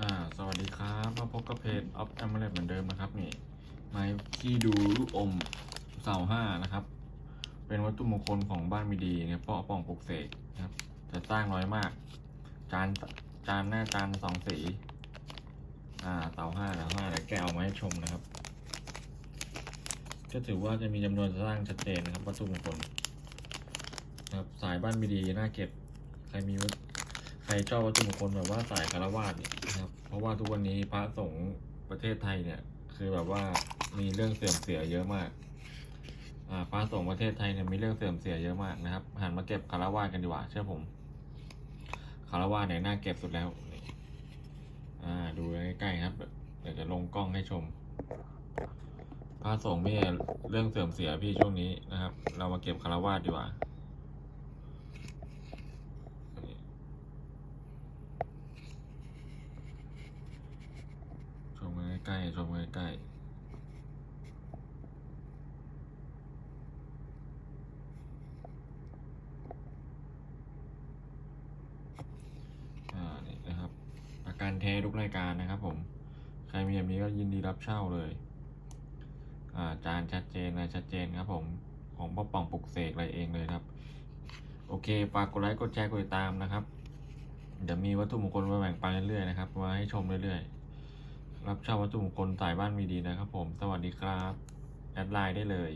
อ่าสวัสดีครับ มาพบกับเพจออฟแอมเ e เหมือนเดิมนะครับนี่ไม้ที่ดูลูกอมเสาห้านะครับ เป็นวัตถุมงคลของบ้านมีดีเนี่ยเพราะป่องปลุกเสกนะครับจะสร้างน้อยมาก จานจานหน้าจานสองสี อ่าเสาห้าเสาห้าเดี๋ยวแกะเอามาให้ชมนะครับ ก็ถือว่าจะมีจำนวนสร้างชัดเจนนะครับ วัตถุมงคลนะครับสายบ้านมีดีน่าเก็บ ใครมีวัตใครชอบวัตถุมงคลแบบว่าสายคารวาสเนี่ยนะครับเพราะ ว่าทุกวันนี้พระสงฆ์ประเทศไทยเนี่ย คือแบบว่ามีเรื่องเสื่อมเสียเยอะมากพระสงฆ์ประเทศไทยเนี่ยมีเรื่องเสื่อมเสียเยอะมากนะครับหันมาเก็บคารวาสกันดีกว่าเชื่อผมคารวาสเนี่ยน่าเก็บสุดแล้วอ่าดูใกล้ๆครับเดี๋ยวจะลงกล้องให้ชมพระสงฆ์พี่เรื่องเสื่อมเสียพี่ช่วงนี้นะครับ เรามาเก็บคารวาสดีกว่า ชมกัน ใกล้ๆชมใกล้ๆอ่านี่นะครับประกันแท้ทุกรายการนะครับผม ใครมีแบบนี้ก็ยินดีรับเช่าเลย อ่าจานชัดเจนอะชัดเจนครับผม ของป้าป่องปลุกเสกอะไรเองเลยครับ โอเคฝากกดไลค์กดแชร์กดติดตามนะครับ เดี๋ยวมีวัตถุมงคลมาแบ่งปันเรื่อยๆนะครับมาให้ชมเรื่อยๆ รับเช่าวัตถุมงคลสายบ้านมีดีนะครับผม สวัสดีครับ แอดไลน์ได้เลย